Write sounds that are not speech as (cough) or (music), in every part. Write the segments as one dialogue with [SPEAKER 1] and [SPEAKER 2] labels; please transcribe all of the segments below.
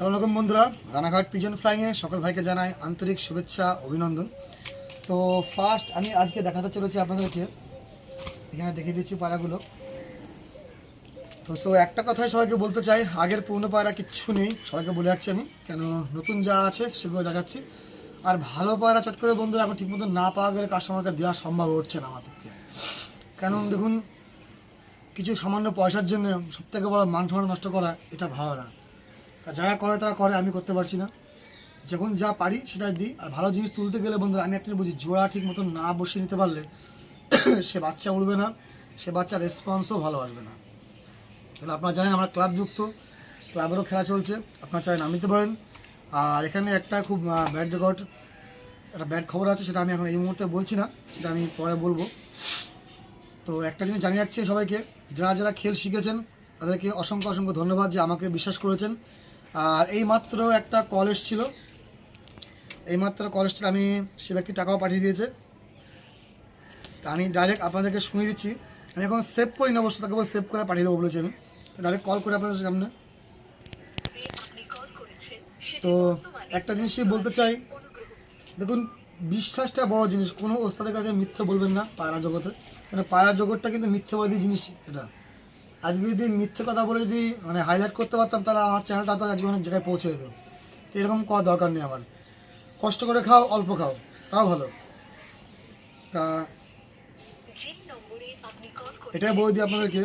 [SPEAKER 1] সালাম আলাইকুম বন্ধুরা। রানাঘাট পিজন ফ্লাইংয়ে সকল ভাইকে জানাই আন্তরিক শুভেচ্ছা, অভিনন্দন। তো ফার্স্ট আমি আজকে দেখাতে চলেছি আপনাদেরকে। এখানে দেখিয়ে দিচ্ছি পায়রাগুলো তো সো একটা কথাই সবাইকে বলতে চাই, আগের পুরনো পায়রা কিচ্ছু নেই, সবাইকে বলে যাচ্ছি আমি, কেন নতুন যা আছে সেগুলো দেখাচ্ছি। আর ভালো পায়রা চট করে বন্ধুরা এখন ঠিকমতো না পাওয়া গেলে কাস্টমারকে দেওয়া সম্ভব হচ্ছে না আমার পক্ষে। কারণ দেখুন, কিছু সামান্য পয়সার জন্য সবথেকে বড় মান সম্মান নষ্ট করা, এটা ভালো না। আর যারা করে, তারা করে, আমি করতে পারছি না। যখন যা পারি সেটা দিই। আর ভালো জিনিস তুলতে গেলে, বন্ধুরা, আমি একটা বুঝি জোড়া ঠিক মতন না বসিয়ে নিতে পারলে (clears throat) সে বাচ্চা উঠবে না, সে বাচ্চার রেসপন্সও ভালো আসবে না। তাহলে আপনারা জানেন, আমরা ক্লাব যুক্ত ক্লাবেরও খেলা চলছে। আপনারা চাই নাম নিতে পারেন। আর এখানে একটা খুব ব্যাড রেকর্ড একটা ব্যাড খবর আছে, সেটা আমি এখন এই মুহূর্তে বলছি না, সেটা আমি পরে বলব। তো একটা জিনিস জানিয়ে যাচ্ছি সবাইকে, যারা যারা খেল শিখেছেন, তাদেরকে অসংখ্য অসংখ্য ধন্যবাদ যে আমাকে বিশ্বাস করেছেন। আর এই মাত্র একটা কল এসেছিল। এই মাত্র কল এসেছিল, আমি সে ব্যক্তি টাকাও পাঠিয়ে দিয়েছে। তা আমি ডাইরেক্ট আপনাদেরকে শুনিয়ে দিচ্ছি। আমি এখন সেভ করি না অবশ্য তাকে সেভ করে পাঠিয়ে দেবো বলেছি আমি। ডাইরেক্ট কল করে আপনাদের সামনে। তো একটা জিনিসই বলতে চাই, দেখুন, বিশ্বাসটা বড় জিনিস। কোনো ওস্তাদের কাছে মিথ্যে বলবেন না পায়রা জগতে। মানে পায়রা জগৎটা কিন্তু মিথ্যেবাদী জিনিস এটা। আজকে যদি মিথ্যে কথা বলে যদি মানে হাইলাইট করতে পারতাম তাহলে আমার চ্যানেলটা তো আজকে অনেক জায়গায় পৌঁছে যেত। তো এরকম করা দরকার নেই আমার। কষ্ট করে খাও অল্প খাও তাও ভালো। তা এটাই বলে দিই আপনাদেরকে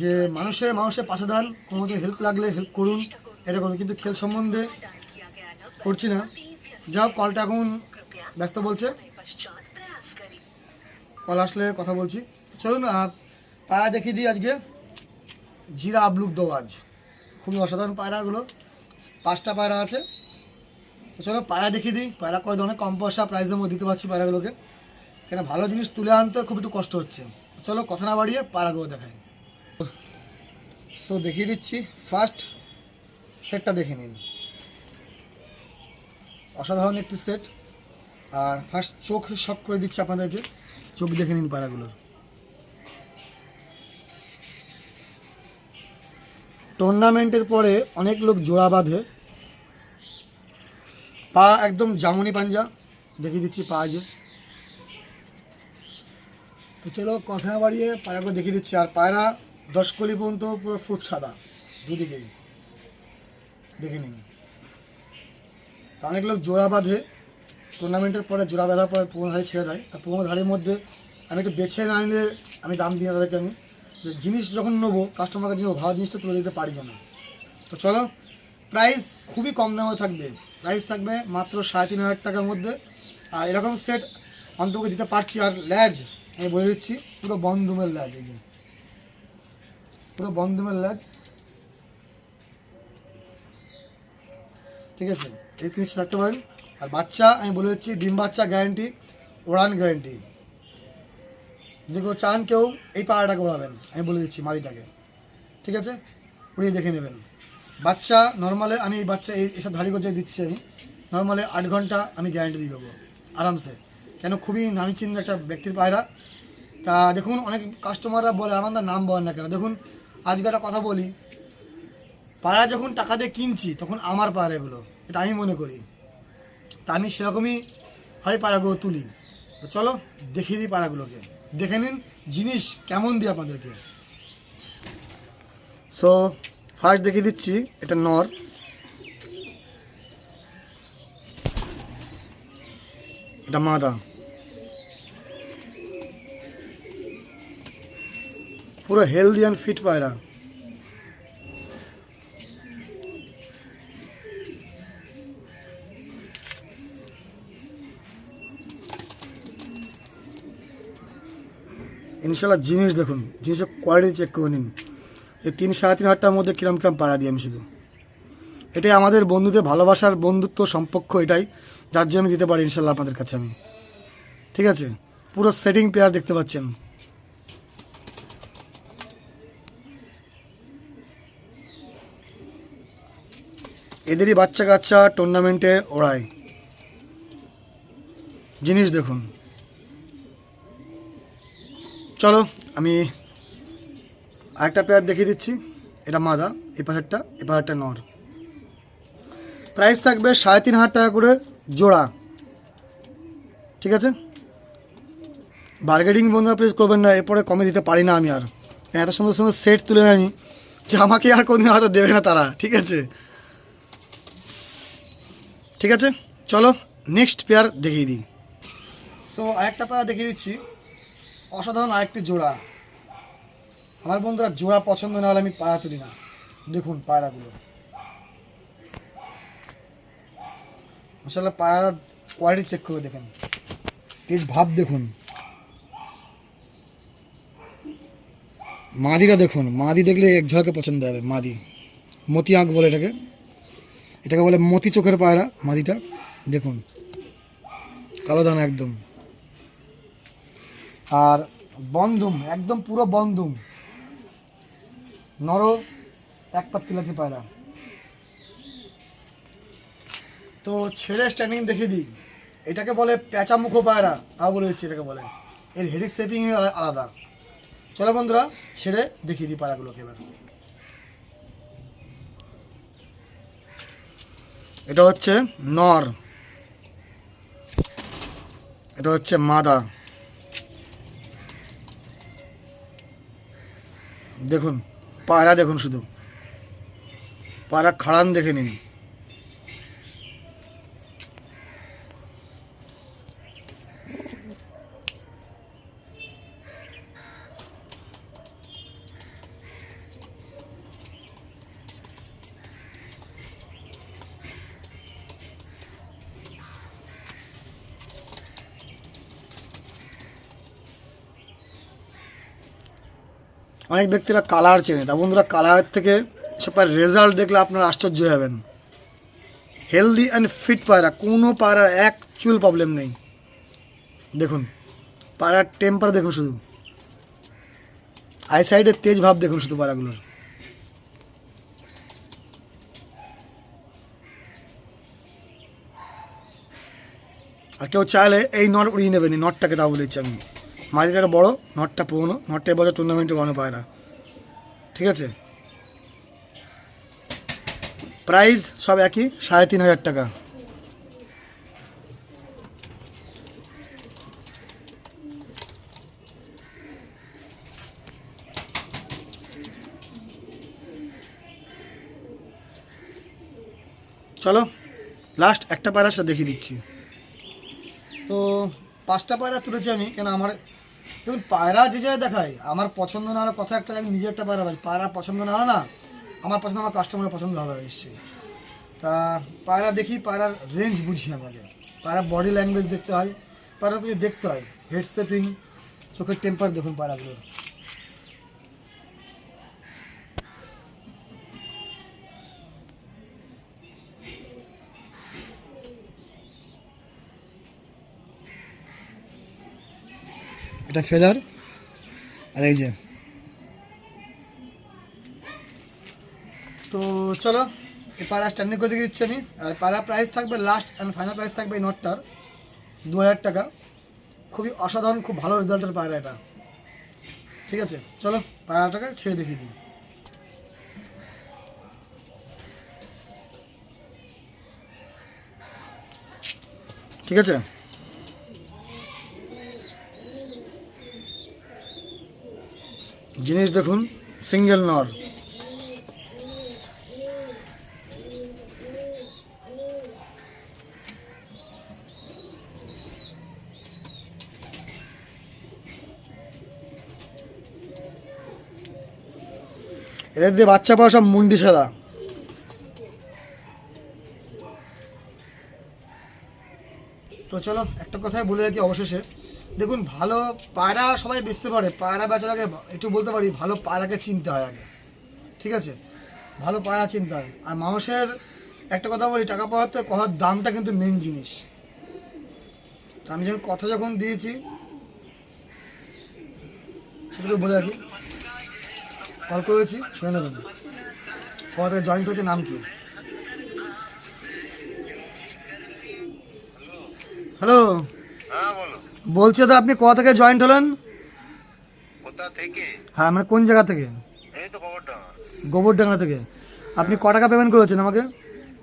[SPEAKER 1] যে মানুষে মানুষের পাশে দাঁড়ান কোনো হেল্প লাগলে হেল্প করুন এরকম। কিন্তু খেল সম্বন্ধে করছি না। যা কলটা এখন ব্যস্ত বলছে। কল আসলে কথা বলছি। চলুন পায়রা দেখিয়ে দিই আজকে। জিরা আবলুক দোয়াজ খুবই অসাধারণ পায়রাগুলো। পাঁচটা পায়রা আছে। চলো পায়রা দেখিয়ে দিই। পায়রা করে অনেক কম পয়সা প্রাইসের মধ্যে দিতে পারছি পায়রাগুলোকে। কেন ভালো জিনিস তুলে আনতে খুব একটু কষ্ট হচ্ছে। চলো কথা না বাড়িয়ে পায়রাগুলো দেখাই। সো দেখিয়ে দিচ্ছি। ফার্স্ট সেটটা দেখে নিন। অসাধারণ একটি সেট আর ফার্স্ট চোখ শক করে দিচ্ছি আপনাদেরকে। চোখ দেখে নিন পায়রাগুলোর। টুর্নামেন্টের পরে অনেক লোক জোড়া বাঁধে। পা একদম জামুনি পাঞ্জা। দেখিয়ে দিচ্ছি পা যে। তো চলো কথা বাড়িয়ে পায়রাগুলো দেখিয়ে দিচ্ছি। আর পায়রা দশ কলি পর্যন্ত পুরো ফুট সাদা। দুদিকেই। দেখে নিন। তা অনেক লোক জোড়া বাঁধে। টুর্নামেন্টের পরে জোড়া বাঁধার পরে পুরোনো ধারে ছেড়ে দেয়। তা পুরোনো ধারের মধ্যে আমি একটু বেছে না নিলে আমি দাম দিই তাদেরকে আমি। যে জিনিস যখন নেব কাস্টমারকে জিনিস ভালো জিনিসটা তুলে দিতে পারি যেন। তো চলো প্রাইস খুবই কম দামে থাকবে। প্রাইস থাকবে মাত্র সাড়ে তিন হাজার টাকার মধ্যে। আর এরকম সেট অন্তকে দিতে পারছি, আর ল্যাজ আমি বলে দিচ্ছি, পুরো বন্ধুমের ল্যাজ এই যে। পুরো বন্ধুমের ল্যাজ ঠিক আছে? এই জিনিস রাখতে পারেন। আর বাচ্চা, আমি বলে দিচ্ছি, ডিম বাচ্চা গ্যারেন্টি ওড়ান গ্যারান্টি দেখো চান, কেউ এই পাড়াটাকে ওড়াবেন। আমি বলে দিচ্ছি মাদিটাকে ঠিক আছে? উড়িয়ে দেখে নেবেন। বাচ্চা নর্মালে আমি এই বাচ্চা, এই এসব ধাড়ি গজে দিচ্ছি আমি। নর্মালে আট ঘণ্টা আমি গ্যারান্টি দিয়ে দেবো, আরামসে। কেন? খুবই নামি চিহ্ন একটা ব্যক্তির পায়রা। তা দেখুন, অনেক কাস্টমাররা বলে, আমার না নাম বলেন না কেন? দেখুন, আজকে একটা কথা বলি। পায়রা যখন টাকা দিয়ে কিনছি, তখন আমার পায়রা এগুলো। এটা আমি মনে করি। তা আমি সেরকমই হয় পায়রাগুলো তুলি। তো চলো, দেখিয়ে দিই পায়রাগুলোকে। দেখে নিন জিনিস কেমন দিই আপনাদেরকে। সো ফার্স্ট দেখিয়ে দিচ্ছি, এটা নর। এটা মাদা। পুরো হেলদি অ্যান্ড ফিট পায়রা। ইনশাল্লাহ জিনিস দেখুন, জিনিসের কোয়ালিটি চেক করে নিন। এই তিন সাড়ে তিন হাজারটার মধ্যে কিরম কিরম পাড়া দিই আমি শুধু। এটাই আমাদের বন্ধুদের ভালোবাসার বন্ধুত্ব, সম্পর্ক এটাই। যার জন্য আমি দিতে পারি ইনশাল্লাহ আপনাদের কাছে আমি। ঠিক আছে? পুরো সেটিং পেয়ার দেখতে পাচ্ছেন। এদেরই বাচ্চা কাচ্চা টুর্নামেন্টে ওড়ায়। জিনিস দেখুন। চলো, আমি আরেকটা পেয়ার দেখিয়ে দিচ্ছি। এটা মাদা এ পাশেরটা এ পাশেরটা নর। প্রাইস থাকবে সাড়ে তিন হাজার টাকা করে জোড়া। ঠিক আছে? বার্গেনিং বন্ধুরা প্লিজ করবেন না, এরপরে কমে দিতে পারি না আমি আর। এত সুন্দর সুন্দর সেট তুলে আনি যে আমাকে আর কোনদিন হয়তো দেবে না তারা, ঠিক আছে? ঠিক আছে? চলো নেক্সট পেয়ার দেখিয়ে দিই। সো আরেকটা পেয়ার দেখিয়ে দিচ্ছি। অসাধারণ আরেকটি জোড়া। আমার বন্ধুরা, জোড়া পছন্দ না হলে আমি পায়রা তুলি না। দেখুন পায়রাগুলো মাসাল্লাহ পায়রা কোয়ালিটি চেক করে দেখেন। তেজ ভাব দেখুন। মাদিরা দেখুন। মাদি দেখলে এক ঝড়কে পছন্দ হবে, মাদি। মতি আঁক বলে এটাকে। এটাকে বলে মতি চোখের পায়রা, মাদিটা। দেখুন। কালো দানা একদম। আর বন্ধুম একদম পুরো বন্ধুম নর এক পাত্তি লাগছে পায়রা। তো ছেড়ে স্ট্যান্ডিং দেখে দিই। এটাকে বলে প্যাঁচা মুখো পায়রা, তাও বলে দিচ্ছি এটাকে বলে। এর হেডিক সেপিং আলাদা। চলো বন্ধুরা, ছেড়ে দেখিয়ে দিই পায়রাগুলোকে এবার। এটা হচ্ছে নর। এটা হচ্ছে মাদা দেখুন পায়রা দেখুন শুধু। পায়রা খাড়ান দেখে নিন। অনেক ব্যক্তিরা কালার চেনে। তা বন্ধুরা কালার থেকে সব রেজাল্ট দেখলে আপনারা আশ্চর্য হবেন। হেলদি অ্যান্ড ফিট পায়রা, কোনো পায়রার এক চুল প্রবলেম নেই। দেখুন, পায়রার টেম্পার দেখুন শুধু। আই সাইডের তেজ ভাব দেখুন শুধু পায়রাগুলোর। আর কেউ চাইলে এই নট উড়িয়ে নেবেন নটটাকে তা বলেছি আমি। মাঝিটা বড়, নটটা পুরনো, নটটা এবছর টুর্নামেন্টে গণ পায়রা ঠিক আছে? প্রাইস সব একই, সাড়ে তিন হাজার টাকা। চলো লাস্ট একটা পায়রা সেটা দেখিয়ে দিচ্ছি। তো, পাঁচটা পায়রা তুলেছি আমি, কেন আমার দেখুন পায়রা যে জায়গায় দেখায়, আমার পছন্দ না হলে কথা একটা আমি নিজে একটা পায়রা পাই পায়রা পছন্দ না হলে না, আমার পছন্দ, আমার কাস্টমারের পছন্দ হবে নিশ্চয়ই। তা পায়রা দেখি, পায়রার রেঞ্জ বুঝি আমাকে। পায়রা বডি ল্যাঙ্গুয়েজ দেখতে হয় পায়রা তুমি দেখতে হয়। হেড শেপিং চোখের টেম্পার দেখুন পায়রাগুলোর। এটা ফেদার। আর এই যে। তো চলো, এই পাড়া স্ট্যান্ডিং করে দিয়ে দিচ্ছি আমি। আর পাড়া প্রাইস থাকবে লাস্ট অ্যান্ড ফাইনাল প্রাইস থাকবে এই নটটার দু হাজার টাকা। খুবই অসাধারণ, খুব ভালো রেজাল্টের পায়রা এটা। ঠিক আছে, চলো পায়রাটাকে ছেড়ে দেখিয়ে দিই। ঠিক আছে? জিনিস দেখুন সিঙ্গেল নর এদের দিয়ে বাচ্চা পাওয়া সব মুন্ডি সাদা। তো চলো, একটা কথাই বলে রাখি অবশেষে। দেখুন, ভালো পায়রা সবাই বেচতে পারে। পায়রা বেচার আগে একটু বলতে পারি, ভালো পায়রাকে চিনতে হয় আগে। ঠিক আছে? ভালো পায়রা চিনতে হয়। আর মানুষের একটা কথা বলি, টাকা পাওয়ার তো কথার দামটা কিন্তু মেন জিনিস। আমি যখন কথা যখন দিয়েছি সেটাকে বলে রাখি। কল করেছি, শুনে নেবেন। কথা জয়েন্ট হচ্ছে নাম কি? হ্যালো
[SPEAKER 2] হ্যাঁ
[SPEAKER 1] বলছি দাদা আপনি কোথা থেকে জয়েন্ট হলেন?
[SPEAKER 2] কোথা থেকে?
[SPEAKER 1] হ্যাঁ মানে কোন জায়গা থেকে?
[SPEAKER 2] এই তো খবরটা
[SPEAKER 1] গোবরডাঙ্গা থেকে। আপনি ক টাকা পেমেন্ট করেছেন আমাকে?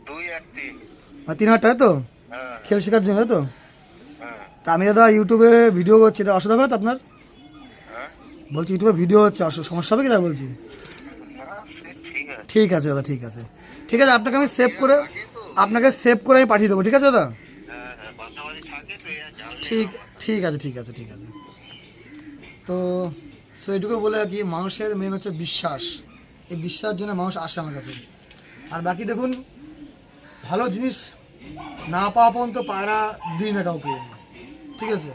[SPEAKER 2] দুই এক তিন।
[SPEAKER 1] আর তিন হাজার টাকা তো?
[SPEAKER 2] হ্যাঁ।
[SPEAKER 1] খেল শেখার জন্য তো?
[SPEAKER 2] হ্যাঁ।
[SPEAKER 1] তা আমি দাদা ইউটিউবে ভিডিও করছি এটা অসুবিধা হবে তো আপনার?
[SPEAKER 2] হ্যাঁ।
[SPEAKER 1] বলছি ইউটিউবে ভিডিও হচ্ছে সমস্যা হবে কি না বলছি
[SPEAKER 2] ঠিক আছে।
[SPEAKER 1] দাদা ঠিক আছে। ঠিক আছে আপনাকে আমি সেভ করে আপনাকে সেভ করে আমি পাঠিয়ে দেবো ঠিক আছে দাদা?
[SPEAKER 2] হ্যাঁ হ্যাঁ
[SPEAKER 1] ঠিক। ঠিক আছে ঠিক আছে ঠিক আছে। তো সো এটুকু বলে কি মানুষের মেন হচ্ছে বিশ্বাস। এই বিশ্বাস জন্য মানুষ আসে আমার কাছে। আর বাকি দেখুন, ভালো জিনিস না পাওয়া পর্যন্ত পায়রা দিই না কাউকে। ঠিক আছে?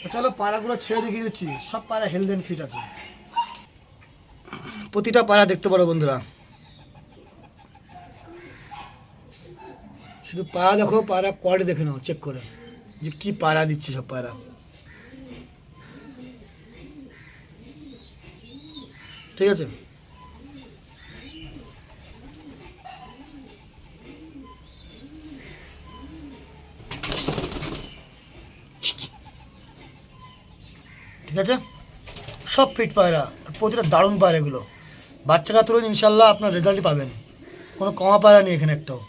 [SPEAKER 1] তো চলো পায়রাগুলো ছেড়ে দেখিয়ে দিচ্ছি। সব পায়রা হেলথ অ্যান্ড ফিট আছে। প্রতিটা পায়রা দেখতে পারো বন্ধুরা। শুধু পায়রা দেখো, পায়রা কোয়ালিটি দেখে নাও চেক করে। যে কি পায়রা দিচ্ছে সব পায়রা ঠিক আছে? ঠিক আছে? সব ফিট পায়রা, প্রতিটা দারুণ পায়রা এগুলো। বাচ্চাকা তুলুন ইনশাল্লাহ আপনার রেজাল্টই পাবেন। কোনো কমা পায়রা নেই এখানে একটাও।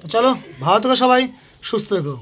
[SPEAKER 1] তো চলো, ভালো থেকো সবাই, সুস্থ থেকো।